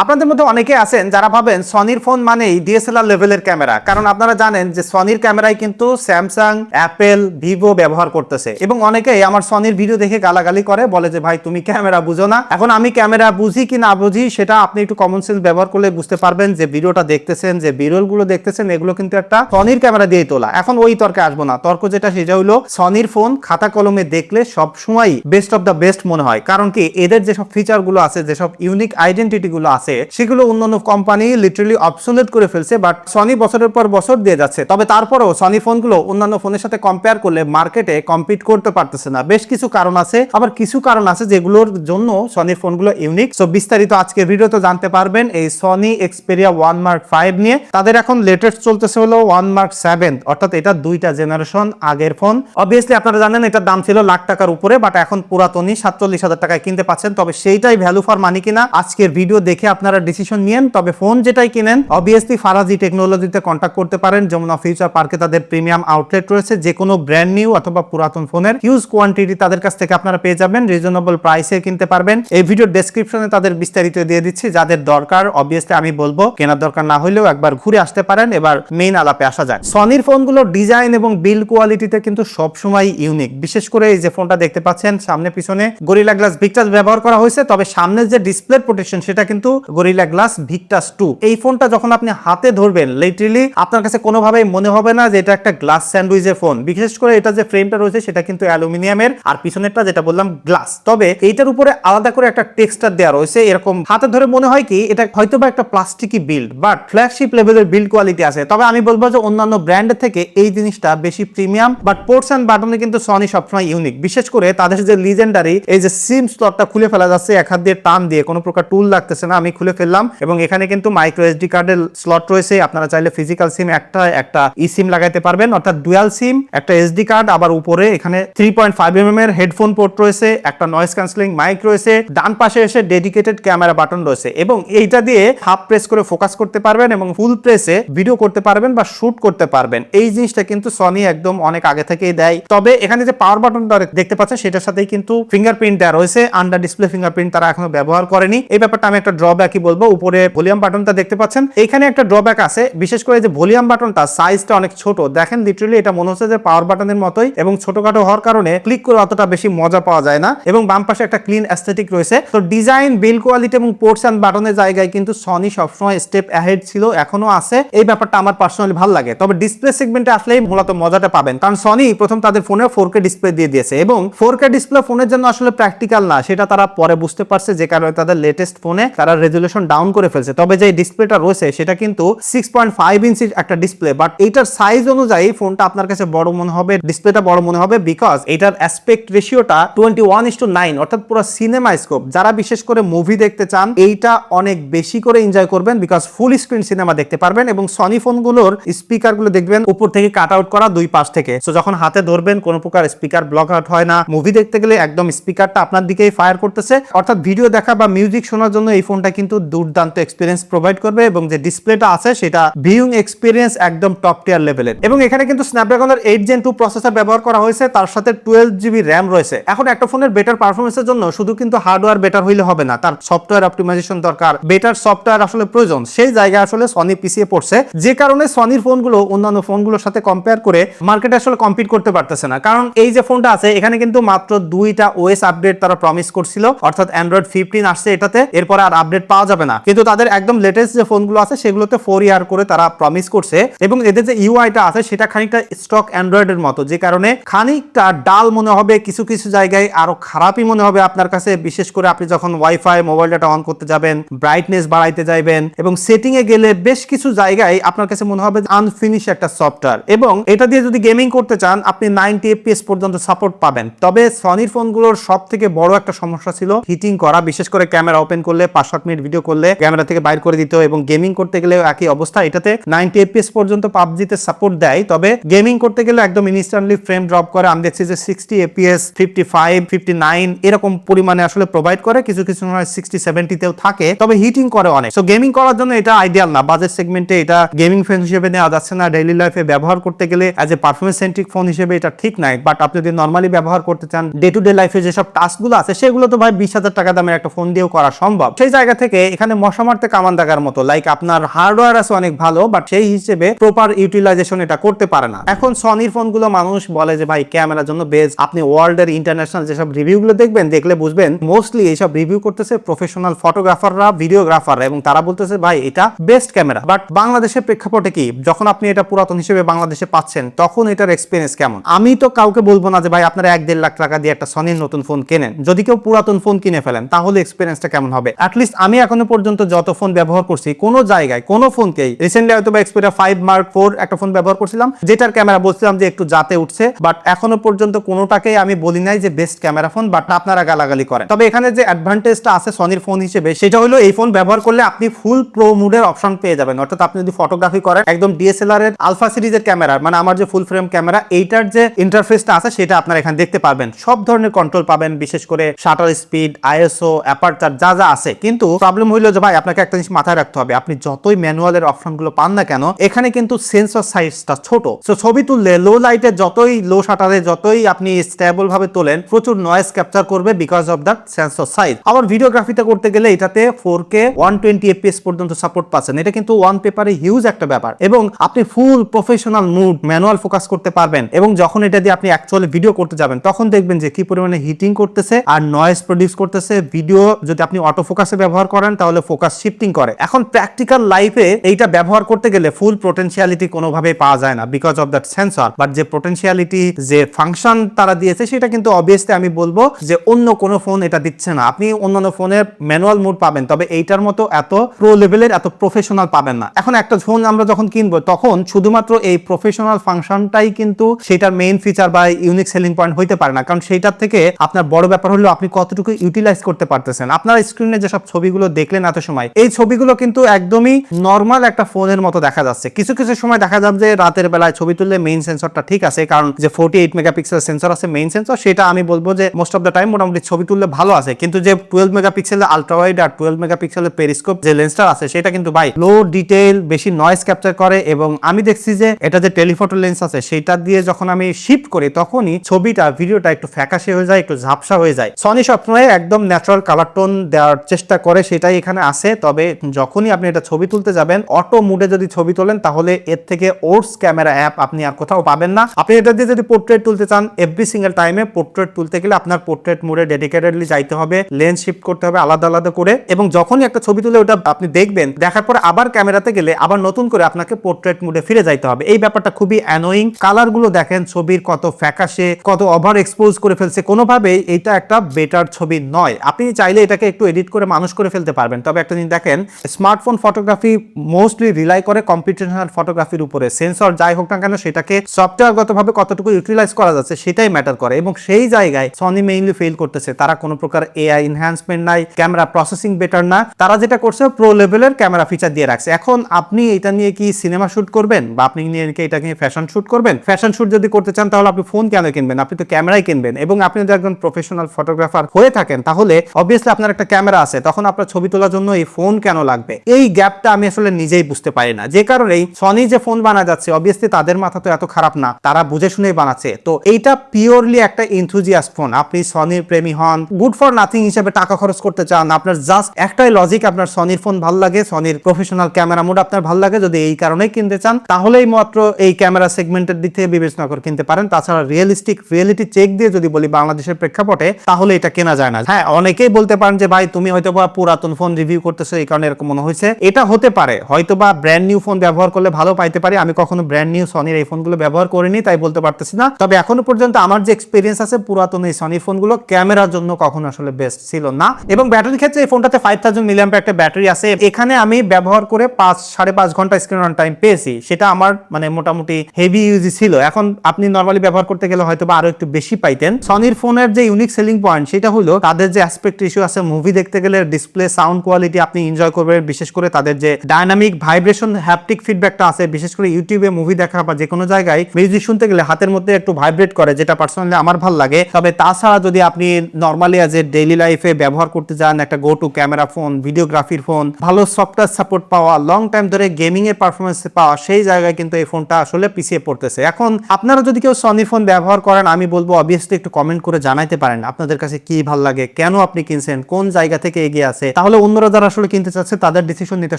আপনাদের মধ্যে অনেকে আছেন যারা ভাবেন সনির ফোন মানেই ডিএসএলআর লেভেলের ক্যামেরা কারণ আপনারা জানেন যে সনির ক্যামেরায় কিন্তু স্যামসাং অ্যাপেল ভিভো ব্যবহার করতেছে। এবং অনেকেই আমার সনির ভিডিও দেখে গালাগালি করে, বলে যে, ভাই, তুমি ক্যামেরা বুঝো না। এখন আমি ক্যামেরা বুঝি কি না বুঝি, সেটা আপনি একটু কমন সেন্স ব্যবহার করলে বুঝতে পারবেন যে ভিডিওটা দেখতেছেন, যে বিরলগুলো দেখতেছেন, এগুলো কিন্তু একটা সনির ক্যামেরা দিয়ে তোলা। এখন ওই তর্কে আসব না। তর্ক যেটা, সেটা হলো সনির ফোন খাতা কলমে দেখলে সব সময় বেস্ট অফ দ্য বেস্ট মনে হয়। কারণ কি, এদের যেসব ফিচারগুলো আছে, যেসব ইউনিক আইডেন্টিটি গুলো আছে, সেগুলো অন্যান্য কোম্পানি লিটারালি অবসোলেট করে ফেলছে বাট সনি বছরের পর বছর দিয়ে যাচ্ছে। তবে তারপরেও সনি ফোনগুলো অন্যান্য ফোনের সাথে কম্পেয়ার করলে মার্কেটে কম্পিট করতে পারতেছে না। বেশ কিছু কারণ আছে, আবার কিছু কারণ আছে যেগুলোর জন্য সনির ফোনগুলো ইউনিক সো বিস্তারিত আজকের ভিডিওতে জানতে পারবেন এই Sony Xperia one mark five নিয়ে। তাদের এখন লেটেস্ট চলতেছে হলো ওয়ান মার্ক সেভেন অর্থাৎ এটা দুইটা জেনারেশন আগের ফোন অবভিয়াসলি আপনারা জানেন এটার দাম ছিল লাখ টাকার উপরে বাট এখন পুরাতনই সাতচল্লিশ হাজার টাকায় কিনতে পাচ্ছেন। তবে সেইটাই ভ্যালু ফর মানি কিনা আজকের ভিডিও দেখে আপনারা ডিসিশন নিয়েন, তবে ফোন যেটাই কিনেন অবভিয়াসলি ফারাজি টেকনোলজিতে কন্ট্যাক্ট করতে পারেন। যমুনা ফিউচার পার্কে তাদের প্রিমিয়াম আউটলেট রয়েছে, যে কোনো ব্র্যান্ড নিউ অথবা পুরাতন ফোনের হিউজ কোয়ান্টিটি তাদের কাছ থেকে আপনারা পেয়ে যাবেন রিজনেবল প্রাইসে কিনতে পারবেন। এই ভিডিওর ডেসক্রিপশনে তাদের বিস্তারিত দিয়ে দিচ্ছি, যাদের দরকার অবভিয়াসলি আমি বলব, কেনার দরকার না হলেও একবার ঘুরে আসতে পারেন। এবার মেইন আলাপে আসা যায় সনির ফোনগুলোর ডিজাইন এবং বিল্ড কোয়ালিটিতে কিন্তু সবসময় ইউনিক বিশেষ করে এই যে ফোনটা দেখতে পাচ্ছেন সামনে পিছনে গরিলা গ্লাস ভিক্টাস ব্যবহার করা হয়েছে, তবে সামনের যে ডিসপ্লে প্রোটেকশন সেটা কিন্তু গরিলা গ্লাস ভিক্টাস টু এই ফোনটা যখন আপনি হাতে ধরবেন লিটারেলি আপনার কাছে কোনোভাবেই মনে হবে না যে এটা একটা গ্লাস স্যান্ডউইচের ফোন বিশেষ করে এটা যে ফ্রেমটা রয়েছে, সেটা কিন্তু অ্যালুমিনিয়ামের। আর পিছনেরটা যেটা বললাম গ্লাস তবে এইটার উপরে আলাদা করে একটা টেক্সচার দেওয়া রয়েছে। এরকম হাতে ধরে মনে হয় কি, এটা হয়তো বা একটা প্লাস্টিকই বিল্ড বাট ফ্ল্যাগশিপ লেভেলের বিল্ড কোয়ালিটি আছে। তবে আমি বলব যে অন্যান্য ব্র্যান্ডের থেকে এই জিনিসটা বেশি প্রিমিয়াম বাট পোর্টস অ্যান্ড বাটনে কিন্তু সনি সবসময় ইউনিক বিশেষ করে তাদের যে লিজেন্ডারি এই যে সিম স্লটটা খুলে ফেলা যাচ্ছে, এক হাত দিয়ে টান দিয়ে, কোনো প্রকার টুল লাগতেছে না। আমি খুলে ফেললাম এবং এখানে কিন্তু মাইক্রো এসডি কার্ডের স্লট রয়েছে। আপনারা চাইলে ফিজিক্যাল সিম একটা একটা ই সিম লাগাইতে পারবেন। অর্থাৎ ডুয়াল সিম একটা এসডি কার্ড আবার উপরে এখানে থ্রি পয়েন্ট ফাইভ এম এর হেডফোন পোর্ট রয়েছে, একটা নয়েজ ক্যান্সেলিং মাইক রয়েছে, ডান পাশে এসে ডেডিকেটেড ক্যামেরা বাটন রয়েছে এবং এইটা দিয়ে হাফ প্রেস করে ফোকাস করতে পারবেন এবং ফুল প্রেসে ভিডিও করতে পারবেন বা শুট করতে পারবেন। এই জিনিসটা কিন্তু সনি একদম অনেক আগে থেকেই দেয়। তবে এখানে যে পাওয়ার বাটনটা দেখতে পাচ্ছেন, সেটার সাথেই কিন্তু ফিঙ্গারপ্রিন্ট দেওয়া রয়েছে। আন্ডার ডিসপ্লে ফিঙ্গারপ্রিন্ট তারা এখনও ব্যবহার করেনি। এই ব্যাপারটা আমি একটা ড্রব্যাকই বলব, উপরে ভলিউম বাটনটা দেখতে পাচ্ছেন। এখানে একটা ড্রব্যাক আছে, বিশেষ করে যে ভলিউম বাটনটা সাইজটা অনেক ছোট। দেখেন লিটারালি এটা মনে হচ্ছে যে পাওয়ার বাটনের মতোই এবং ছোটখাটো হওয়ার কারণে ক্লিক করে অতটা বেশি মজা পাওয়া যায় না এবং বাম পাশে একটা ক্লিন অ্যাস্থেটিক রয়েছে। তো ডিজাইন বিল কোয়ালিটি এবং পোর্টস অ্যান্ড বাটনের জায়গায় কিন্তু সনি সবসময় স্টেপ অ্যাহেড ছিল, এখনও আছে। এই ব্যাপারটা আমার পার্সোনালি ভালো লাগে। তবে ডিসপ্লে সেগমেন্টে আসলেই মূলত মজাটা পাবেন। কারণ সনি প্রথম তাদের ফোনে ফোর কে ডিসপ্লে দিয়ে দিয়েছে এবং ফোর কে ডিসপ্লে ফোনের জন্য আসলে প্র্যাকটিক্যাল না, সেটা তারা পরে বুঝতে পারছে যে কারণে তাদের লেটেস্ট ফোনে তারা রেজুলেশন ডাউন করে ফেলছে। তবে যে ডিসপ্লেটা রয়েছে, সেটা কিন্তু সিক্স পয়েন্ট ফাইভ ইঞ্চির একটা ডিসপ্লে বাট এইটার সাইজ অনুযায়ী ফোনটা আপনার কাছে বড় মনে হবে ডিসপ্লেটা বড় মনে হবে বিকজ এটার অ্যাসপেক্ট রেশিওটা twenty one is to nine অর্থাৎ পুরো সিনেমা স্কোপ যারা বিশেষ করে মুভি দেখতে চান, এইটা অনেক বেশি করে এনজয় করবেন বিকজ ফুল স্ক্রিন সিনেমা দেখতে পারবেন এবং সনি ফোনগুলোর স্পিকারগুলো দেখবেন উপর থেকে কাট আউট করা দুই পাশ থেকে। সো যখন হাতে ধরবেন, কোনো প্রকার স্পিকার ব্লক আউট হয় না। মুভি দেখতে গেলে একদম স্পিকারটা আপনার দিকেই ফায়ার করতেছে। অর্থাৎ ভিডিও দেখা বা মিউজিক শোনার জন্য এই ফোনটা কিন্তু দুর্দান্ত এক্সপিরিয়েন্স প্রোভাইড করবে এবং যে ডিসপ্লেটা আছে সেটা ভিউইং এক্সপিরিয়েন্স একদম টপ টিয়ার লেভেলের এবং এখানে কিন্তু স্ন্যাপড্রাগনের এইট জেন টু প্রসেসর ব্যবহার করা হয়েছে, তার সাথে টুয়েলভ জিবি র্যাম রয়েছে। এখন একটা ফোনের বেটার পারফরমেন্সের জন্য শুধু কিন্তু হার্ডওয়্যার বেটার হইলে হবে না, তার সফটওয়্যার অপটিমাইজেশন দরকার বেটার সফটওয়্যার আসলে প্রয়োজন। সেই জায়গায় আসলে সনি পিছিয়ে পড়ছে, যে কারণে সনির ফোনগুলো অন্যান্য ফোনগুলোর সাথে কম্পেয়ার করে মার্কেটে আসলে কম্পিট করতে পারতেছে না। কারণ এই যে ফোনটা আছে, এখানে কিন্তু মাত্র দুইটা ওএস আপডেট তারা প্রমিস করছিল, অর্থাৎ অ্যান্ড্রয়েড ফিফটিন আসছে এটাতে, এরপরে আর আপডেট পাওয়া যাবে না। কিন্তু তাদের একদম লেটেস্ট যে ফোনগুলো আছে, সেগুলোতে ফোর ইয়ার করে তারা প্রমিস করছে। এবং এদের যে ইউআইটা আছে, সেটা খানিকটা স্টক অ্যান্ড্রয়েডের মতো। যে কারণে খানিকটা ডাল মনে হবে, কিছু কিছু জায়গায় আরও খারাপই মনে হবে আপনার কাছে। বিশেষ করে আপনি যখন ওয়াইফাই মোবাইল ডাটা অন করতে যাবেন ব্রাইটনেস বাড়াইতে যাবেন এবং সেটিং এ গেলে বেশ কিছু জায়গায় আপনার কাছে মনে হবে আনফিনিশ একটা সফটওয়্যার এবং এটা দিয়ে যদি গেমিং করতে চান, আপনি নাইনটি এফপিএস পর্যন্ত সাপোর্ট পাবেন। তবে সনির ফোনগুলোর সব থেকে বড় একটা সমস্যা ছিল হিটিং করা। বিশেষ করে ক্যামেরা ওপেন করলে পাঁচ সাত ভিডিও করলে ক্যামেরা থেকে বাইর করে দিত এবং গেমিং করতে গেলে একই অবস্থা। এটাতে নাইনটি এফপিএস পর্যন্ত পাবজিতে সাপোর্ট দেয়। তবে গেমিং করতে গেলে একদম ইনস্ট্যান্টলি ফ্রেম ড্রপ করে। আমি দেখছি যে sixty FPS fifty five fifty nine এরকম পরিমাণে আসলে প্রোভাইড করে। কিছু কিছু সময় সিক্সটি সেভেন্টিতেও থাকে, তবে হিটিং করে অনেক। সো গেমিং করার জন্য এটা আইডিয়াল না। বাজেট সেগমেন্টে এটা গেমিং ফোন হিসেবে নেওয়া যাচ্ছে না। ডেইলি লাইফে ব্যবহার করতে গেলে as a performance centric phone হিসেবে এটা ঠিক নাই। বাট আপনি যদি নর্মালি ব্যবহার করতে চান ডে টু ডে লাইফে যেসব টাস্কগুলো আছে, সেগুলো তো ভাই বিশ হাজার টাকা দামের একটা ফোন দিয়েও করা সম্ভব। সেই জায়গা থেকে থেকে এখানে মশা মারতে কামান দাগার মতো। লাইক আপনার হার্ডওয়্যার আছে অনেক ভালো বাট সেই হিসেবে প্রপার ইউটিলাইজেশন এটা করতে পারে না। এখন সনির ফোনগুলো মানুষ বলে যে, ভাই, ক্যামেরার জন্য বেস্ট আপনি ওয়ার্ল্ড এর ইন্টারন্যাশনাল যেসব রিভিউগুলো দেখবেন, দেখলে বুঝবেন মোস্টলি এইসব রিভিউ করতেছে প্রফেশনাল ফটোগ্রাফাররা ভিডিওগ্রাফাররা এবং তারা বলতেছে, ভাই, এটা বেস্ট ক্যামেরা বাট বাংলাদেশের প্রেক্ষাপটে কি, যখন আপনি এটা পুরাতন হিসেবে বাংলাদেশে পাচ্ছেন, তখন এটার এক্সপিরিয়েন্স কেমন? আমি তো কাউকে বলব না যে, ভাই, আপনারা এক দেড় লাখ টাকা দিয়ে একটা সনির নতুন ফোন কেনেন। যদি কেউ পুরাতন ফোন কিনে ফেলেন, তাহলে এক্সপিরিয়েন্সটা কেমন হবে? অ্যাটলিস্ট আমি এখনও পর্যন্ত যত ফোন ব্যবহার করছি, কোনো জায়গায়, কোনো ফোনকেই রিসেন্টলি হয়তো বা এক্সপেরিয়া ফাইভ মার্ক ফোর একটা ফোন ব্যবহার করছিলাম, যেটার ক্যামেরা বলছিলাম যে একটু যাতে উঠছে বাট এখনও পর্যন্ত কোনোটাকেই আমি বলি নাই যে বেস্ট ক্যামেরা ফোন বাট আপনারা গালাগালি করেন। তবে এখানে যে অ্যাডভান্টেজটা আছে সনির ফোন হিসেবে, সেটা হলো এই ফোন ব্যবহার করলে আপনি ফুল প্রো মুডের অপশন পেয়ে যাবেন। অর্থাৎ আপনি যদি ফটোগ্রাফি করেন, একদম ডিএসএলআর এর আলফা সিরিজের ক্যামেরা মানে আমার যে ফুল ফ্রেম ক্যামেরা, এইটার যে ইন্টারফেসটা আছে, সেটা আপনারা এখানে দেখতে পারবেন। সব ধরনের কন্ট্রোল পাবেন, বিশেষ করে শাটার স্পিড আইএসও অ্যাপারচার যা যা আছে। কিন্তু প্রবলেম হইল যে ভাই, আপনাকে একটা জিনিস মাথায় রাখতে হবে। আপনি যতই ম্যানুয়ালের অপশনগুলো পান না কেন, এখানে কিন্তু সেন্সর সাইজটা ছোট। সো ছবি তুললে লো লাইটে যতই লো শাটারে যতই আপনি স্টেবল ভাবে তোলেন, প্রচুর নয়েজ ক্যাপচার করবে because of that sensor size আবার ভিডিওগ্রাফিতে করতে গেলে এটাতে four K one twenty FPS পর্যন্ত সাপোর্ট পাচ্ছেন। এটা কিন্তু ওয়ান পেপারে হিউজ একটা ব্যাপার। এবং আপনি full professional mode manual focus করতে পারবেন। এবং যখন এটা দিয়ে আপনি অ্যাকচুয়ালি ভিডিও করতে যাবেন, তখন দেখবেন যে কি পরিমাণে হিটিং করতেছে আর নয়েজ প্রডিউস করতেছে। ভিডিও যদি আপনি অটো ফোকাসে ব্যবহার করেন, তাহলে ফোকাস শিফটিং করে। এখন প্র্যাকটিক্যাল লাইফে এইটা ব্যবহার করতে গেলে ফুল পোটেনশিয়ালিটি কোনোভাবে পাওয়া যায় না because of that sensor but যে পোটেনশিয়ালিটি যে ফাংশন তারা দিয়েছে, সেটা কিন্তু অবভিয়াসলি আমি বলব যে অন্য কোনো ফোন এটা দিচ্ছে না। আপনি অন্যান্য ফোনের ম্যানুয়াল মোড পাবেন, তবে এইটার মতো এত প্রো লেভেলের এত প্রফেশনাল পাবেন না। এখন একটা ফোন আমরা যখন কিনবো, তখন শুধুমাত্র এই প্রফেশনাল ফাংশনটাই কিন্তু সেটার মেইন ফিচার বা ইউনিক সেলিং পয়েন্ট হইতে পারে না। কারণ সেইটার থেকে আপনার বড় ব্যাপার হলো আপনি কতটুকু ইউটিলাইজ করতে পারতেছেন। আপনার স্ক্রিনে যেসব ছবিগুলো দেখলেন এত সময়। এই ছবিগুলো কিন্তু একদমই নর্মাল একটা ফোনের মতো দেখা যাচ্ছে। কিছু কিছু সময় দেখা যাবে যে রাতের বেলায় ছবি তুললে মেইন সেন্সরটা ঠিক আছে, কারণ যে ফোর্টি এইট মেগাপিক্সেল সেন্সর আছে মেইন সেন্সর সেটা আমি বলব যে মোস্ট অফ দ্য টাইম মোটামুটি ছবি তুললে ভালো আছে। কিন্তু যে টুয়েলভ মেগাপিক্সেলের আলট্রা ওয়াইড আর টুয়েলভ মেগাপিক্সেলের পেরিস্কোপ যে লেন্সটা আছে, সেটা কিন্তু ভাই লো ডিটেইল বেশি নয়েজ ক্যাপচার করে এবং আমি দেখছি যে এটা যে টেলিফটো লেন্স আছে, সেটা দিয়ে যখন আমি শিফট করি, তখনই ছবিটা, ভিডিওটা একটু ফ্যাকাশে হয়ে যায়, একটু ঝাপসা হয়ে যায়। সনি সবসময় একদম ন্যাচারাল কালার টোন দেওয়ার চেষ্টা করে সেটাই এখানে আছে। তবে যখনই আপনি এটা ছবি তুলতে যাবেন অটো মুডে যদি ছবি তোলেন, তাহলে এর থেকে ওর্স ক্যামেরা অ্যাপ আপনি আর কোথাও পাবেন না। আপনি এটা দিয়ে যদি পোর্ট্রেট তুলতে চান এভরি সিঙ্গেল টাইমে পোর্ট্রেট তুলতে গেলে আপনার পোর্ট্রেট মুডে ডেডিকেটেডলি যাইতে হবে লেন্স শিফট করতে হবে, আলাদা আলাদা করে। এবং যখনই একটা ছবি তুলে ওটা আপনি দেখবেন, দেখার পরে আবার ক্যামেরাতে গেলে আবার নতুন করে আপনাকে পোর্ট্রেট মুডে ফিরে যাইতে হবে। এই ব্যাপারটা খুবই অ্যানোয়িং কালারগুলো দেখেন, ছবির কত ফ্যাকাশে, কত ওভার এক্সপোজ করে ফেলছে। কোনোভাবেই এটা একটা বেটার ছবি নয়। আপনি চাইলে এটাকে একটু এডিট করে মানুষ করে ফেলতে পারবেন। তবে একটা জিনিস দেখেন স্মার্টফোন ফটোগ্রাফি মোস্টলি রিলাই করে কম্পিউটেশনাল ফটোগ্রাফির উপরে। সেন্সর যাই হোক না কেন, সেটাকে সফটওয়্যারগতভাবে কতটুকু ইউটিলাইজ করা যাচ্ছে সেটাই ম্যাটার করে। এবং সেই জায়গায় সনি মেইনলি ফেল করতেছে। তারা কোনো প্রকার এআই এনহ্যান্সমেন্ট নাই ক্যামেরা প্রসেসিং বেটার না। তারা যেটা করছে প্রো লেভেলের ক্যামেরা ফিচার দিয়ে রাখছে। এখন আপনি এটা নিয়ে কি সিনেমা শুট করবেন? বা আপনি নিয়ে এটা নিয়ে ফ্যাশন শুট করবেন? ফ্যাশন শুট যদি করতে চান, তাহলে আপনি ফোন কেন কিনবেন? আপনি তো ক্যামেরাই কিনবেন। এবং আপনি যদি একজন প্রফেশনাল ফটোগ্রাফার হয়ে থাকেন, তাহলে অবভিয়াসলি আপনার একটা ক্যামেরা আছে। তখন আপনার ছবি তোলার জন্য এই ফোন কেন লাগবে? এই গ্যাপটা আমি আসলে নিজেই বুঝতে পারি না। যে কারণেই সনি যে ফোন বানা যাচ্ছে অবভিয়াসলি তাদের মাথা তো এত খারাপ না, তারা বুঝে শুনেই বানাচ্ছে। তো এইটা পিওরলি একটা ইনথুজিয়াস ফোন আপনি সনির প্রেমী হন গুড ফর নাথিং হিসেবে টাকা খরচ করতে চান, আপনার জাস্ট একটাই লজিক আপনার সনির ফোন ভালো লাগে সনির প্রফেশনাল ক্যামেরা মোড আপনার ভালো লাগে, যদি এই কারণেই কিনতে চান, তাহলেই মাত্র এই ক্যামেরা সেগমেন্টের দিক থেকে বিবেচনা করে কিনতে পারেন। তাছাড়া রিয়েলিস্টিক রিয়েলিটি চেক দিয়ে যদি বলি বাংলাদেশের প্রেক্ষাপটে, তাহলে এটা কেনা যায় না। হ্যাঁ অনেকেই বলতে পারেন যে, ভাই, তুমি হয়তো বা পুরাতন ফোন রিভিউ করতেছো, এই কারণে এরকম মনে হয়েছে। এটা হতে পারে হয়তো বা ব্র্যান্ড নিউ ফোন ব্যবহার করলে ভালো পাইতে পারি। আমি কখনো ব্র্যান্ড নিউ সনির এই ফোনগুলো ব্যবহার করিনি, তাই বলতে পারতেছি না। তবে এখনও পর্যন্ত আমার যে এক্সপিরিয়েন্স আছে পুরাতন এই সনির ফোনগুলো ক্যামেরার জন্য কখনো আসলে বেস্ট ছিল না। এবং ব্যাটারির ক্ষেত্রে এই ফোনটাতে ফাইভ থাউজেন্ড মিলিয়াম একটা ব্যাটারি আছে। এখানে আমি ব্যবহার করে পাঁচ, সাড়ে পাঁচ ঘণ্টা স্ক্রিন অন টাইম পেয়েছি। সেটা আমার মানে মোটামুটি হেভি ইউজি ছিল। এখন আপনি নর্মালি ব্যবহার করতে গেলে হয়তো বা আরও একটু বেশি পাইতেন। সনির ফোনের যে ইউনিক সেলিং পয়েন্ট সেটা হলো তাদের যে অ্যাসপেক্ট ইস্যু আছে মুভি দেখতে গেলে ডিসপ্লে সাউন্ড কোয়ালিটি আপনি এনজয় করবেন, বিশেষ করে তাদের যে ডায়নামিক ভাইব্রেশন হ্যাপটিক ফিডব্যাকটা আছে, বিশেষ করে ইউটিউবে মুভি দেখা বা যে কোনো জায়গায় মিউজিক শুনতে গেলে হাতের মধ্যে একটু ভাইব্রেট করে, যেটা পার্সোনালি আমার ভালো লাগে। তবে তাছাড়া যদি আপনি নর্মালি অ্যাজ এ ডেইলি লাইফে ব্যবহার করতে যান একটা গো টু ক্যামেরা ফোন ভিডিওগ্রাফির ফোন ভালো সফটওয়্যার সাপোর্ট পাওয়া লং টাইম ধরে গেমিং এর পারফরমেন্স পাওয়া, সেই জায়গায় কিন্তু এই ফোনটা আসলে পিছিয়ে পড়তেছে। এখন আপনারা যদি কেউ সনি ফোন ব্যবহার করেন, আমি বলব অবভিয়াসলি একটু কমেন্ট করে জানাইতে পারেন, আপনাদের কাছে কি ভালো লাগে, কেন আপনি কিনছেন, কোন জায়গা থেকে এগিয়ে আছে তাহলে অন্যরা যারা আসলে কিনতে চাচ্ছে, তাদের ডিসিশন নিতে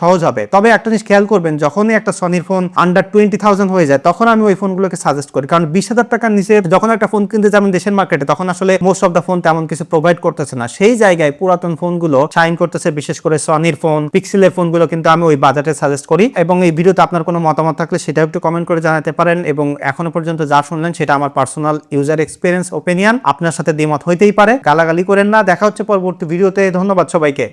সহজ হবে। তবে একটা জিনিস খেয়াল করবেন, যখনই একটা সনির ফোন আন্ডার টোয়েন্টি থাউজেন্ড হয়ে যায়, তখন আমি ওই ফোনগুলোকে সাজেস্ট করি। কারণ বিশ হাজার টাকার নিচে যখন একটা ফোন কিনতে যাবেন দেশের মার্কেটে তখন আসলে মোস্ট অফ দ্য ফোন তেমন কিছু প্রোভাইড করতেছে না। সেই জায়গায় পুরাতন ফোনগুলো শাইন করতেছে, বিশেষ করে সনির ফোন পিক্সেলের ফোনগুলো কিন্তু আমি ওই বাজেটে সাজেস্ট করি। এবং এই ভিডিওতে আপনার কোনো মতামত থাকলে সেটাও একটু কমেন্ট করে জানাতে পারেন। এবং এখনও পর্যন্ত যা শুনলেন, সেটা আমার পার্সোনাল ইউজার এক্সপিরিয়েন্স ওপিনিয়ন আপনার সাথে দ্বিমত হইতেই পারে। গালাগালি করেন না। দেখা হচ্ছে পরবর্তী ভিডিওতে। ধন্যবাদ সবাইকে।